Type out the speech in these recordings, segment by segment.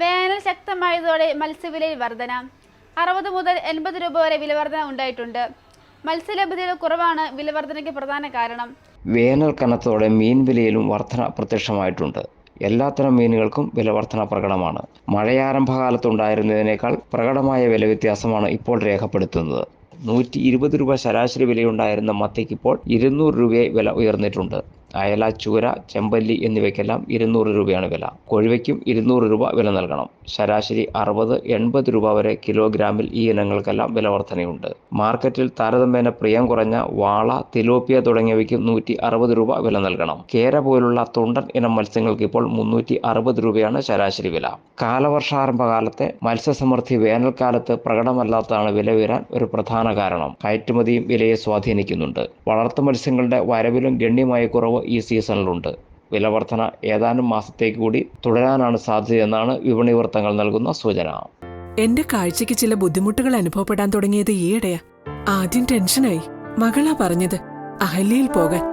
വേനൽ ശക്തമായതോടെ മത്സ്യവിലയിൽ വർധന. അറുപത് മുതൽ എൺപത് രൂപ വരെ വിലവർധന ഉണ്ടായിട്ടുണ്ട്. മത്സ്യലഭ്യതയുടെ കുറവാണ് വിലവർധനയ്ക്ക് പ്രധാന കാരണം. വേനൽ കനത്തോടെ മീൻ വിലയിലും വർധന പ്രത്യക്ഷമായിട്ടുണ്ട്. എല്ലാത്തരം മീനുകൾക്കും വിലവർധന പ്രകടമാണ്. മഴയാരംഭകാലത്തുണ്ടായിരുന്നതിനേക്കാൾ പ്രകടമായ വില വ്യത്യാസമാണ് ഇപ്പോൾ രേഖപ്പെടുത്തുന്നത്. നൂറ്റി ഇരുപത് രൂപ ശരാശരി വിലയുണ്ടായിരുന്ന മത്തിക്ക് ഇപ്പോൾ ഇരുന്നൂറ് രൂപയായി വില ഉയർന്നിട്ടുണ്ട്. അയല ചൂര ചെമ്പല്ലി എന്നിവയ്ക്കെല്ലാം ഇരുന്നൂറ് രൂപയാണ് വില. കൊഴുവയ്ക്കും ഇരുന്നൂറ് രൂപ വില നൽകണം. ശരാശരി അറുപത് എൺപത് രൂപ വരെ കിലോഗ്രാമിൽ ഈ ഇനങ്ങൾക്കെല്ലാം വില വർധനയുണ്ട്. മാർക്കറ്റിൽ താരതമ്യേന പ്രിയം കുറഞ്ഞ വാള തിലോപ്പിയ തുടങ്ങിയവയ്ക്കും നൂറ്റി അറുപത് രൂപ വില നൽകണം. കേര പോലുള്ള തുണ്ടൻ ഇനം മത്സ്യങ്ങൾക്ക് ഇപ്പോൾ മുന്നൂറ്റി അറുപത് രൂപയാണ് ശരാശരി വില. കാലവർഷാരംഭകാലത്തെ മത്സ്യസമൃദ്ധി വേനൽക്കാലത്ത് പ്രകടമല്ലാത്തതാണ് വില ഉയരാൻ ഒരു പ്രധാന കാരണം. കയറ്റുമതിയും വിലയെ സ്വാധീനിക്കുന്നുണ്ട്. വളർത്തു മത്സ്യങ്ങളുടെ വരവിലും ഗണ്യമായ കുറവ് ഈ സീസണിലുണ്ട്. വിലവർധന ഏതാനും മാസത്തേക്ക് കൂടി തുടരാനാണ് സാധ്യതയെന്നാണ് വിപണി വൃത്തങ്ങൾ നൽകുന്ന സൂചന. എന്റെ കാഴ്ചയ്ക്ക് ചില ബുദ്ധിമുട്ടുകൾ അനുഭവപ്പെടാൻ തുടങ്ങിയത് ഈയിടെയാ. ആദ്യം ടെൻഷനായി. മകളാ പറഞ്ഞത് അഹല്യയിൽ പോകാൻ.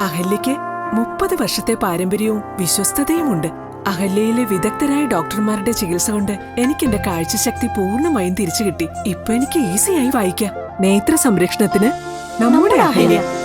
അഹല്യയ്ക്ക് മുപ്പത് വർഷത്തെ പാരമ്പര്യവും വിശ്വസ്തതയുമുണ്ട്. അഹല്യയിലെ വിദഗ്ധരായ ഡോക്ടർമാരുടെ ചികിത്സ കൊണ്ട് എനിക്ക് എന്റെ കാഴ്ചശക്തി പൂർണമായും തിരിച്ചു കിട്ടി ഇപ്പൊ എനിക്ക് ഈസിയായി വായിക്കാം. നേത്ര സംരക്ഷണത്തിന് നമ്മുടെ Ahalya.